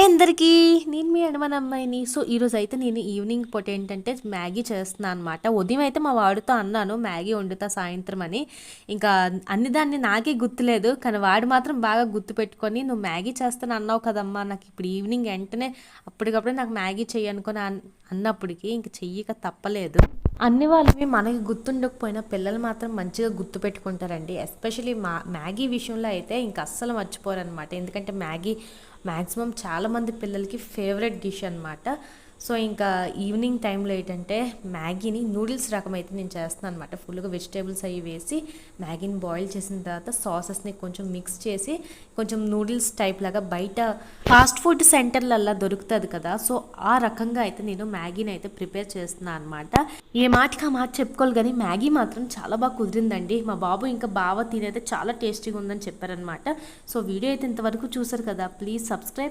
Hi అందరికీ. నేను మీ అడమన్ అమ్మాయిని. సో ఈరోజు అయితే నేను ఈవినింగ్ పూట ఏంటంటే మ్యాగీ చేస్తున్నాను అనమాట ఉదయం అయితే మా వాడితో అన్నాను మ్యాగీ వండుతా సాయంత్రం అని. ఇంకా అన్ని దాన్ని నాకే గుర్తులేదు కానీ వాడు మాత్రం బాగా గుర్తు పెట్టుకొని నువ్వు మ్యాగీ చేస్తాను అన్నావు కదమ్మా నాకు ఇప్పుడు ఈవినింగ్ వెంటనే అప్పటికప్పుడే నాకు మ్యాగీ చెయ్యి అనుకొని అన్- అన్నప్పటికీ ఇంక చెయ్యక తప్పలేదు. అన్ని వాళ్ళవి మనకి గుర్తుండకపోయినా పిల్లలు మాత్రం మంచిగా గుర్తు పెట్టుకుంటారండి ఎస్పెషలీ మా మ్యాగీ విషయంలో అయితే ఇంకా అస్సలు మర్చిపోరనమాట ఎందుకంటే మ్యాగీ మ్యాక్సిమం చాలామంది పిల్లలకి ఫేవరెట్ డిష్ అనమాట సో ఇంకా ఈవినింగ్ టైంలో ఏంటంటే మ్యాగీని నూడిల్స్ రకం అయితే నేను చేస్తాను అనమాట ఫుల్గా వెజిటేబుల్స్ అవి వేసి మ్యాగీని బాయిల్ చేసిన తర్వాత సాసెస్ని కొంచెం మిక్స్ చేసి కొంచెం నూడిల్స్ టైప్ లాగా బయట ఫాస్ట్ ఫుడ్ సెంటర్లల్లా దొరుకుతుంది కదా. సో ఆ రకంగా అయితే నేను మ్యాగీని అయితే ప్రిపేర్ చేస్తున్నాను అనమాట ఏ మాటకి ఆ మాట చెప్పుకోవాలి కానీ మ్యాగీ మాత్రం చాలా బాగా కుదిరిందండి. మా బాబు ఇంకా బాగా తినైతే చాలా టేస్టీగా ఉందని చెప్పారనమాట సో వీడియో అయితే ఇంతవరకు చూసారు కదా. Please subscribe